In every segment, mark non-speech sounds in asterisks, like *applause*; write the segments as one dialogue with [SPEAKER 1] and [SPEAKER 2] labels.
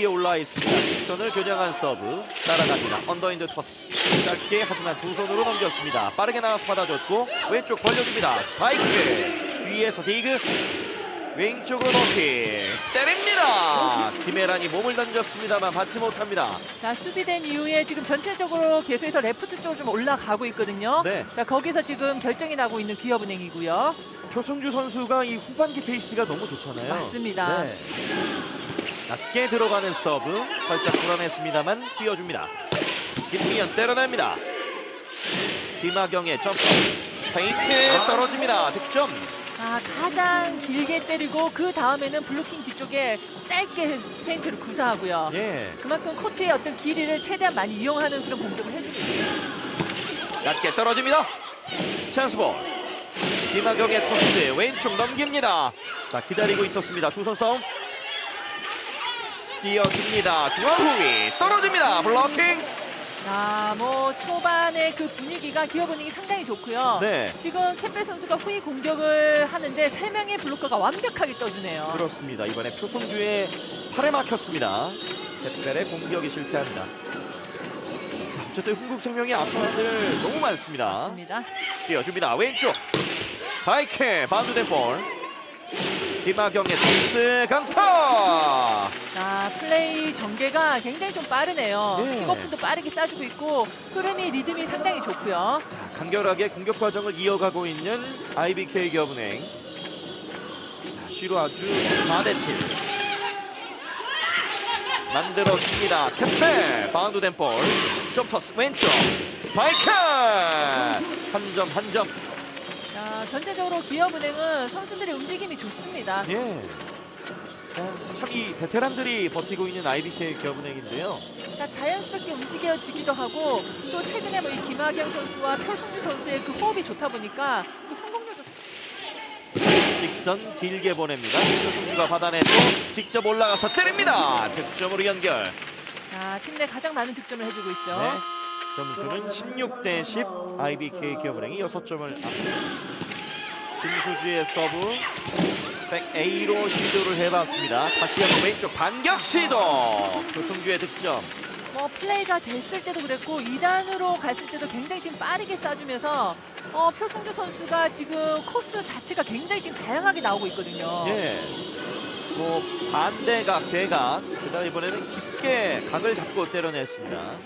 [SPEAKER 1] 위에 올라 있습니다. 직선을 겨냥한 서브 따라갑니다. 언더인드 토스 짧게 하지만 두 손으로 넘겼습니다. 빠르게 나가서 받아줬고 왼쪽 벌려줍니다. 스파이크 위에서 디그 왼쪽으로 높이 때립니다. 김혜란이 몸을 던졌습니다만 받지 못합니다.
[SPEAKER 2] 자 수비된 이후에 지금 전체적으로 계속해서 레프트 쪽으로 좀 올라가고 있거든요.
[SPEAKER 1] 네.
[SPEAKER 2] 자 거기서 지금 결정이 나고 있는 기업은행이고요.
[SPEAKER 1] 표승주 선수가 이 후반기 페이스가 너무 좋잖아요.
[SPEAKER 2] 맞습니다.
[SPEAKER 1] 네. 낮게 들어가는 서브 살짝 불안했습니다만 띄워줍니다. 김미연 때려냅니다. 김하경의 점프스 페인트 떨어집니다. 득점.
[SPEAKER 2] 자 가장 길게 때리고 그 다음에는 블로킹 뒤쪽에 짧게 페인트를 구사하고요.
[SPEAKER 1] 예.
[SPEAKER 2] 그만큼 코트의 어떤 길이를 최대한 많이 이용하는 그런 공격을 있어요.
[SPEAKER 1] 낮게 떨어집니다. 찬스볼. 김하경의 토스 왼쪽 넘깁니다. 자 기다리고 있었습니다. 두 손 싸움. 띄워줍니다. 중앙 후위 떨어집니다. 블로킹.
[SPEAKER 2] 자, 뭐 초반의 그 분위기가 기업 분위기 상당히 좋고요.
[SPEAKER 1] 네.
[SPEAKER 2] 지금 캠베 선수가 후위 공격을 하는데 세 명의 블로커가 완벽하게 떠주네요.
[SPEAKER 1] 그렇습니다. 이번에 표성주의 팔에 막혔습니다. 햇벨의 공격이 실패합니다. 자, 어쨌든 흥국생명이 앞서는 들 너무 많습니다.
[SPEAKER 2] 맞습니다.
[SPEAKER 1] 띄워줍니다. 왼쪽 스파이크 바운드된 볼. 김하경의 토스 강타.
[SPEAKER 2] 자, 플레이 전개가 굉장히 좀 빠르네요.
[SPEAKER 1] 네.
[SPEAKER 2] 킥오프도 빠르게 쏴주고 있고 흐름이 리듬이 상당히 좋고요.
[SPEAKER 1] 자, 간결하게 공격 과정을 이어가고 있는 IBK 기업은행. 자, 시로 아주 4대 7. 만들어줍니다. 캡페 바운드된 볼. 점터스 왼쪽 스파이크 한 점 한 점.
[SPEAKER 2] 자, 전체적으로 기업은행은 선수들의 움직임이 좋습니다.
[SPEAKER 1] 예. 참 이 베테랑들이 버티고 있는 IBK 기업은행인데요.
[SPEAKER 2] 그러니까 자연스럽게 움직여지기도 하고 또 최근에 뭐 이 김하경 선수와 표승주 선수의 그 호흡이 좋다 보니까 그 성공률도
[SPEAKER 1] 직선 길게 보냅니다. 표승주가 받아냈고 직접 올라가서 때립니다. 득점으로 연결.
[SPEAKER 2] 자, 팀내 가장 많은 득점을 해주고 있죠.
[SPEAKER 1] 네. 점수는 16 대 10. IBK 기업은행이 6점을 앞섭니다. 김수지의 서브 백 A로 시도를 해봤습니다. 다시 한번 왼쪽 반격 시도. 표승주의 득점.
[SPEAKER 2] 뭐 플레이가 됐을 때도 그랬고 2단으로 갔을 때도 굉장히 지금 빠르게 쏴주면서 어, 표승주 선수가 지금 코스 자체가 굉장히 지금 다양하게 나오고 있거든요.
[SPEAKER 1] 예. 뭐 반대각 대각 그다음 이번에는 깊게 각을 잡고 때려냈습니다.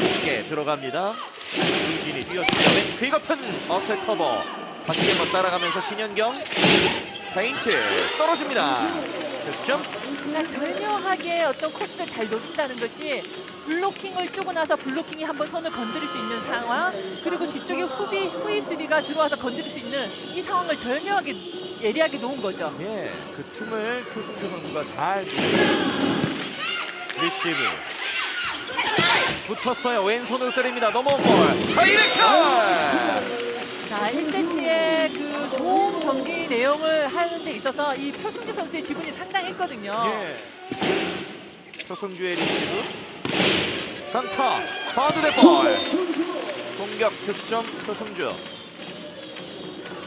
[SPEAKER 1] 깊게 들어갑니다. 이진이 뛰어줍니다. 왼쪽 퀵어픈 어택 커버 다시 한번 따라가면서 신현경 페인트 떨어집니다. 득점.
[SPEAKER 2] 그러니까 절묘하게 어떤 코스를 잘 노린다는 것이 블로킹을 뜨고 나서 블로킹이 한번 손을 건드릴 수 있는 상황 그리고 뒤쪽에 후비 후위 수비가 들어와서 건드릴 수 있는 이 상황을 절묘하게 예리하게 놓은 거죠.
[SPEAKER 1] 예, 그 틈을 표승주 선수가 잘 리시브 붙었어요. 왼손으로 때립니다. 넘어온 볼 다이렉트.
[SPEAKER 2] 자, 1세트의 그 좋은 경기 내용을 하는 데 있어서 이 표승주 선수의 지분이 상당했거든요.
[SPEAKER 1] 예. 표승주의 리시브 강타 바드 대 볼 공격 득점 표승주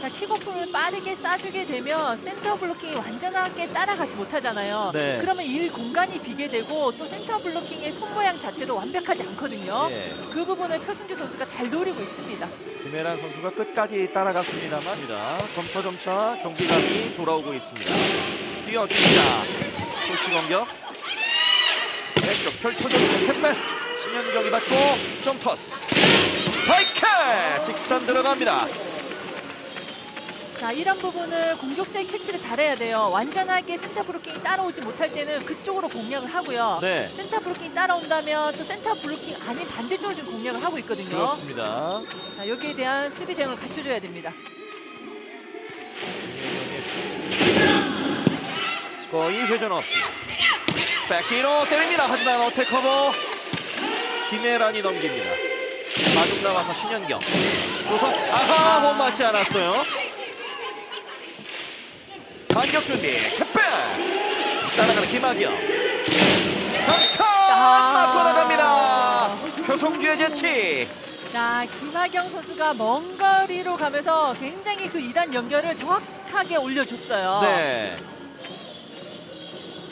[SPEAKER 2] 자, 킥오프를 빠르게 쏴주게 되면 센터 블로킹이 완전하게 따라가지 못하잖아요.
[SPEAKER 1] 네.
[SPEAKER 2] 그러면 이 공간이 비게 되고 또 센터 블로킹의 손 모양 자체도 완벽하지 않거든요.
[SPEAKER 1] 예.
[SPEAKER 2] 그 부분을 표승주 선수가 잘 노리고 있습니다.
[SPEAKER 1] 김혜란 선수가 끝까지 따라갔습니다만 점차 점차 경기감이 돌아오고 있습니다 뛰어줍니다 도시 공격 왼쪽 펼쳐져있는 캡벨 신현경이 받고 점 터스 스파이크 직선 들어갑니다
[SPEAKER 2] 자, 이런 부분을 공격수의 캐치를 잘해야 돼요. 완전하게 센터 블로킹이 따라오지 못할 때는 그쪽으로 공략을 하고요.
[SPEAKER 1] 네.
[SPEAKER 2] 센터 블로킹이 따라온다면 또 센터 블로킹 아닌 반대쪽으로 지금 공략을 하고 있거든요.
[SPEAKER 1] 그렇습니다.
[SPEAKER 2] 자, 여기에 대한 수비 대응을 갖춰줘야 됩니다.
[SPEAKER 1] 거의 회전 없이. 백시로 때립니다. 하지만 어택 커버. 김혜란이 넘깁니다. 마중 나와서 신현경. 두손 아하! 못 맞지 않았어요 반격 준비 캡백 따라가는 강타
[SPEAKER 2] 아.
[SPEAKER 1] 맞고 나갑니다 표성주의 재치
[SPEAKER 2] 자, 김하경 선수가 먼 거리로 가면서 굉장히 그 2단 연결을 정확하게 올려줬어요.
[SPEAKER 1] 네.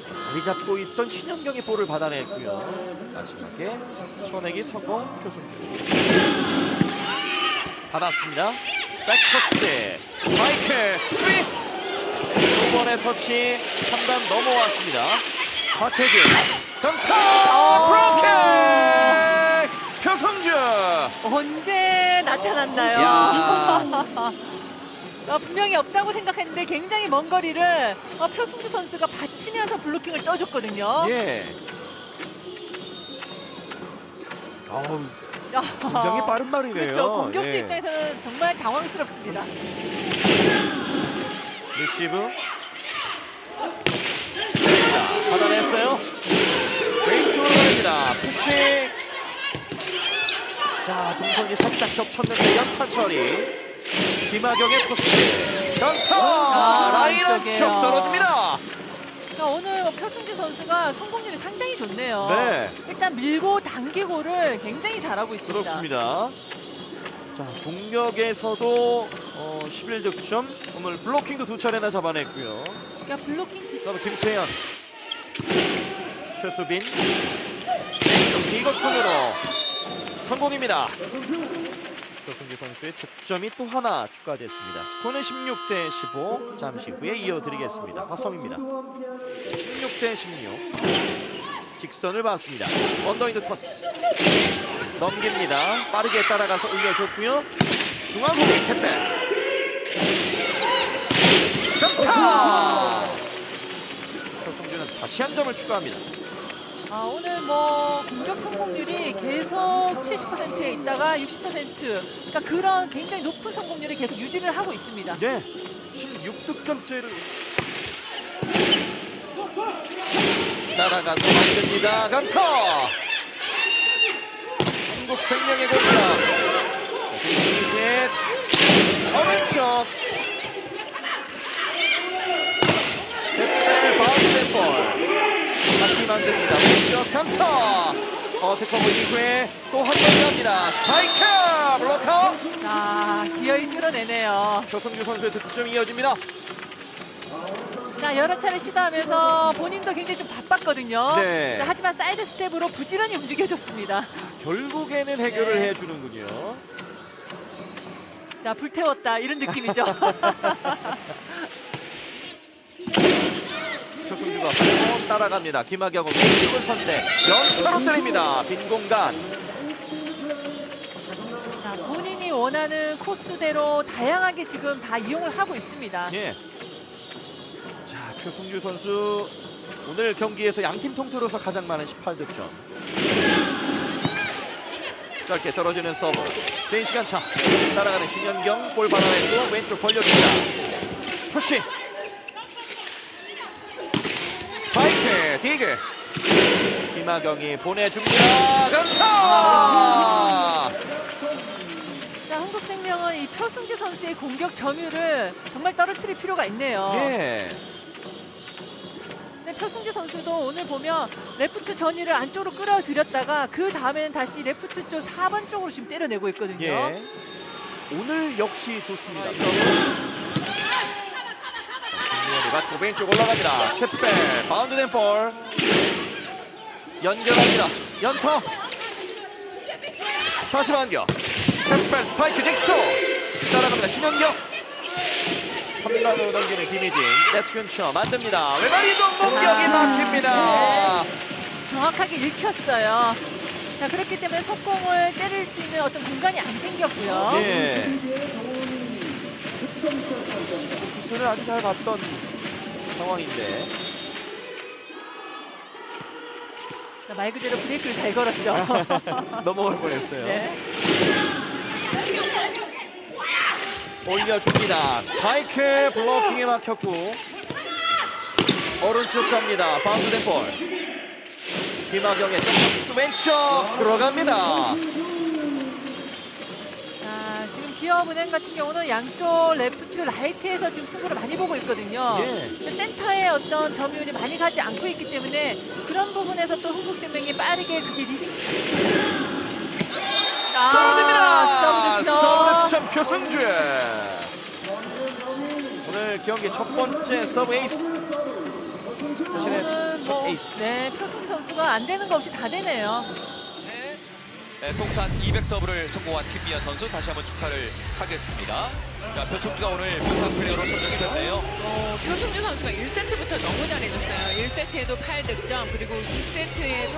[SPEAKER 1] 자, 자리 잡고 있던 신현경이 볼을 받아냈고요. 마지막에 쳐내기 성공 표승주. 받았습니다. 백토스 스파이크 스윗 두 번의 터치 3단 넘어왔습니다. 박혜진 강타 브로킹 표승주
[SPEAKER 2] 언제 나타났나요?
[SPEAKER 1] 야.
[SPEAKER 2] 어, 분명히 없다고 생각했는데 굉장히 먼 거리를 어, 표승주 선수가 받치면서 블로킹을 떠줬거든요.
[SPEAKER 1] 예.
[SPEAKER 2] 야.
[SPEAKER 1] 굉장히 빠른 말이네요.
[SPEAKER 2] 그렇죠. 공격수
[SPEAKER 1] 예.
[SPEAKER 2] 입장에서는 정말 당황스럽습니다.
[SPEAKER 1] 리시브. 자, 받아냈어요. 왼쪽으로 갑니다. 푸시. 자 동선이 살짝 겹쳤는데 연타 처리. 김하경의 토스. 연타
[SPEAKER 2] 아,
[SPEAKER 1] 라인
[SPEAKER 2] 안쪽이에요.
[SPEAKER 1] 안쪽 떨어집니다.
[SPEAKER 2] 그러니까 오늘 뭐 표승주 선수가 성공률이 상당히 좋네요.
[SPEAKER 1] 네.
[SPEAKER 2] 일단 밀고 당기고를 굉장히 잘하고 있습니다.
[SPEAKER 1] 그렇습니다. 자 공격에서도 어, 11득점. 오늘 블로킹도 두 차례나 잡아냈고요.
[SPEAKER 2] 그러니까 블로킹 득
[SPEAKER 1] 서브 김채연 최수빈 비거tun으로 성공입니다. 조승규 선수의 득점이 또 하나 추가됐습니다. 스코어는 16대 15 잠시 후에 이어드리겠습니다. 화성입니다. 16대 16 직선을 봤습니다. 언더인드 토스. 넘깁니다. 빠르게 따라가서 올려줬고요. 중앙공이 탭백 강타 표승주는 다시 한 점을 추가합니다.
[SPEAKER 2] 아, 오늘 뭐 공격 성공률이 계속 70%에 있다가 60% 그러니까 그런 굉장히 높은 성공률을 계속 유지를 하고 있습니다.
[SPEAKER 1] 네, 16득점째를 따라가서 만듭니다. 강타 한국 생명의 공격 이후에 오른쪽 뱃벨 바운드볼 다시 만듭니다. 왼쪽 강타 어, 테커버 이후에 또 한 번 갑니다. 스파이크 블로커
[SPEAKER 2] 자, 기어이 끌어내네요.
[SPEAKER 1] 조성주 선수의 득점이 이어집니다.
[SPEAKER 2] 자, 여러 차례 시도하면서 본인도 굉장히 좀 바빴거든요.
[SPEAKER 1] 네.
[SPEAKER 2] 자, 하지만 사이드 스텝으로 부지런히 움직여줬습니다.
[SPEAKER 1] 결국에는 해결을
[SPEAKER 2] 네.
[SPEAKER 1] 해주는군요.
[SPEAKER 2] 자, 불태웠다 이런 느낌이죠. *laughs*
[SPEAKER 1] 표승주가 한번 따라갑니다. 김학영은 왼쪽을 선택. 연타로 때립니다. 빈 공간.
[SPEAKER 2] 자, 본인이 원하는 코스대로 다양하게 지금 다 이용을 하고 있습니다.
[SPEAKER 1] 예. 자, 표승주 선수 오늘 경기에서 양팀 통틀어서 가장 많은 18득점. 짧게 떨어지는 서브. 개인 시간 차. 따라가는 신현경 볼 받아냈고 왼쪽 벌려줍니다. 푸시. 디그. 김하경이 보내줍니다. 강타.
[SPEAKER 2] 자, 한국생명은 이 표승주 선수의 공격 점유를 정말 떨어뜨릴 필요가 있네요.
[SPEAKER 1] 예.
[SPEAKER 2] 근데 표승주 선수도 오늘 보면 레프트 전위를 안쪽으로 끌어들였다가 그 다음에는 다시 레프트 쪽 4번 쪽으로 지금 때려내고 있거든요.
[SPEAKER 1] 예. 오늘 역시 좋습니다. 서브. 맞고 왼쪽 올라갑니다. 캡벨 바운드된 볼. 연결합니다. 연터. 다시 반격. 캡벨 스파이크 잭소. 따라갑니다. 신현경. 3단으로 넘기는 김희진. 네트 근처 만듭니다. 외발 이동 공격이
[SPEAKER 2] 아,
[SPEAKER 1] 막힙니다.
[SPEAKER 2] 정확하게 읽혔어요. 자 그렇기 때문에 속공을 때릴 수 있는 어떤 공간이 안 생겼고요.
[SPEAKER 1] 예. 코스를 아주 잘 봤던 상황인데
[SPEAKER 2] 자, 말 그대로 브레이크를 잘 걸었죠. *laughs*
[SPEAKER 1] 넘어갈 뻔했어요.
[SPEAKER 2] 네.
[SPEAKER 1] 올려줍니다. 스파이크 블로킹에 막혔고 오른쪽 갑니다. 바운드 된 볼. 김하경의 점프스 왼쪽 들어갑니다.
[SPEAKER 2] 자 지금 기업은행 같은 경우는 양쪽 레프트 라이트에서 지금 승부를 많이 보고 있거든요.
[SPEAKER 1] 예.
[SPEAKER 2] 자, 센터에 어떤 점유율이 많이 가지 않고 있기 때문에 그런 부분에서 또 한국생명이 빠르게 그게 리딩. 아,
[SPEAKER 1] 떨어집니다.
[SPEAKER 2] 서브 득점.
[SPEAKER 1] 표승주. 오늘 경기 첫 번째 서브 에이스. 자신의 첫
[SPEAKER 2] 뭐
[SPEAKER 1] 에이스.
[SPEAKER 2] 네, 표승기 선수가 안 되는 거 없이 다 되네요.
[SPEAKER 3] 네, 통산 200 서브를 성공한 김미연 선수 다시 한번 축하를 하겠습니다. 자, 표승주가 오늘 평타 플레이어로 선정이 됐네요.
[SPEAKER 4] 어, 표승주 선수가 1세트부터 너무 잘해줬어요. 1세트에도 8득점 그리고 2세트에도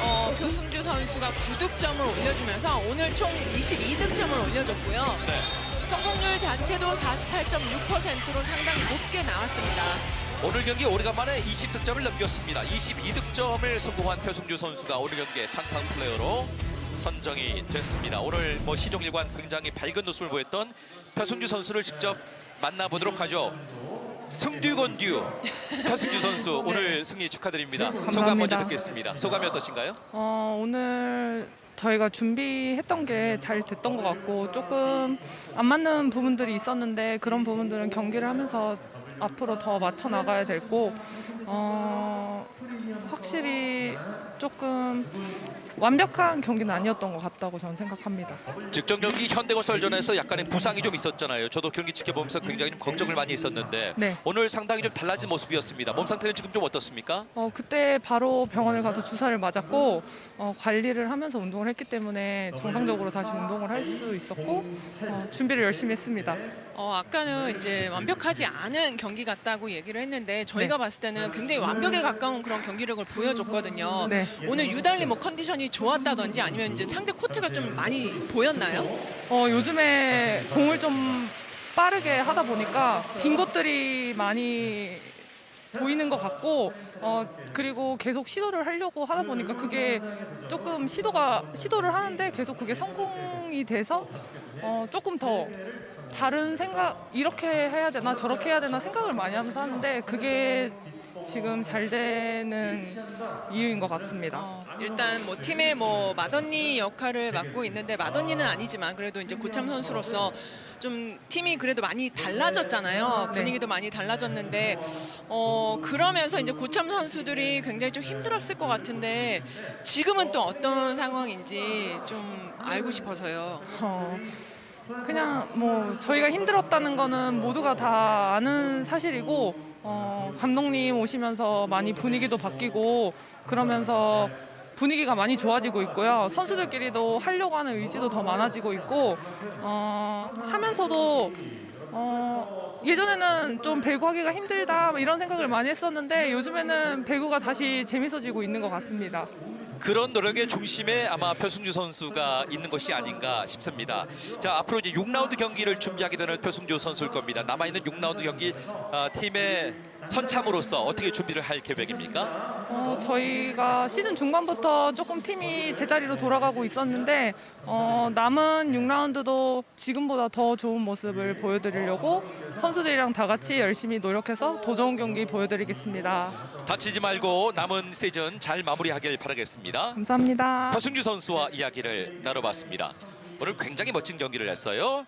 [SPEAKER 4] 어, 표승주 선수가 9득점을 올려주면서 오늘 총 22득점을 올려줬고요.
[SPEAKER 3] 네.
[SPEAKER 4] 성공률 자체도 48.6%로 상당히 높게 나왔습니다.
[SPEAKER 3] 오늘 경기 오래간만에 20득점을 넘겼습니다. 22득점을 성공한 표승주 선수가 오늘 경기에 탕탕 플레이어로 선정이 됐습니다. 오늘 뭐 시종일관 굉장히 밝은 모습을 보였던 표승주 선수를 직접 만나보도록 하죠. 승듀건듀 표승주 선수 *laughs* 오늘 승리 축하드립니다. 소감 먼저
[SPEAKER 5] 감사합니다.
[SPEAKER 3] 듣겠습니다. 소감이 어떠신가요?
[SPEAKER 5] 어, 오늘 저희가 준비했던 게 잘 됐던 것 같고 조금 안 맞는 부분들이 있었는데 그런 부분들은 경기를 하면서 앞으로 더 맞춰 나가야 되고 어, 확실히 조금 완벽한 경기는 아니었던 것 같다고 저는 생각합니다.
[SPEAKER 3] 직전 경기 현대건설전에서 약간의 부상이 좀 있었잖아요. 저도 경기 지켜보면서 굉장히 좀 걱정을 많이 했었는데
[SPEAKER 5] 네.
[SPEAKER 3] 오늘 상당히 좀 달라진 모습이었습니다. 몸 상태는 지금 좀 어떻습니까?
[SPEAKER 5] 어, 그때 바로 병원을 가서 주사를 맞았고 어, 관리를 하면서 운동을 했기 때문에 정상적으로 다시 운동을 할 수 있었고 어, 준비를 열심히 했습니다.
[SPEAKER 4] 어, 아까는 이제 완벽하지 않은 경기 같다고 얘기를 했는데 저희가 봤을 때는 굉장히 완벽에 가까운 그런 경기력을 보여줬거든요.
[SPEAKER 5] 네.
[SPEAKER 4] 오늘 유달리 뭐 컨디션이 좋았다든지 아니면 이제 상대 코트가 좀 많이 보였나요?
[SPEAKER 5] 어, 요즘에 공을 좀 빠르게 하다 보니까 빈 곳들이 많이 보이는 것 같고 어 그리고 계속 시도를 하려고 하다 보니까 그게 조금 시도가 시도를 하는데 계속 그게 성공이 돼서 어 조금 더 다른 생각 이렇게 해야 되나 저렇게 해야 되나 생각을 많이 하면서 하는데 그게 지금 잘 되는 이유인 것 같습니다.
[SPEAKER 4] 어, 일단 뭐 팀의 뭐 마더니 역할을 맡고 있는데 마더니는 아니지만 그래도 이제 고참 선수로서 좀 팀이 그래도 많이 달라졌잖아요.
[SPEAKER 5] 네.
[SPEAKER 4] 분위기도 많이 달라졌는데 어 그러면서 이제 고참 선수들이 굉장히 좀 힘들었을 것 같은데 지금은 또 어떤 상황인지 좀 알고 싶어서요.
[SPEAKER 5] 어, 그냥 뭐 저희가 힘들었다는 거는 모두가 다 아는 사실이고 어, 감독님 오시면서 많이 분위기도 바뀌고 그러면서 분위기가 많이 좋아지고 있고요. 선수들끼리도 하려고 하는 의지도 더 많아지고 있고 어, 하면서도 어, 예전에는 좀 배구하기가 힘들다 뭐 이런 생각을 많이 했었는데 요즘에는 배구가 다시 재밌어지고 있는 것 같습니다.
[SPEAKER 3] 그런 노력의 중심에 아마 표승주 선수가 있는 것이 아닌가 싶습니다. 자 앞으로 이제 6라운드 경기를 준비하게 되는 표승주 선수일 겁니다. 남아 있는 6라운드 경기 아, 팀의 선참으로서 어떻게 준비를 할 계획입니까?
[SPEAKER 5] 어, 저희가 시즌 중반부터 조금 팀이 제자리로 돌아가고 있었는데 어, 남은 6라운드도 지금보다 더 좋은 모습을 보여드리려고 선수들이랑 다 같이 열심히 노력해서 더 좋은 경기 보여드리겠습니다.
[SPEAKER 3] 다치지 말고 남은 시즌 잘 마무리하길 바라겠습니다.
[SPEAKER 5] 감사합니다.
[SPEAKER 3] 표승주 선수와 이야기를 나눠봤습니다. 오늘 굉장히 멋진 경기를 했어요.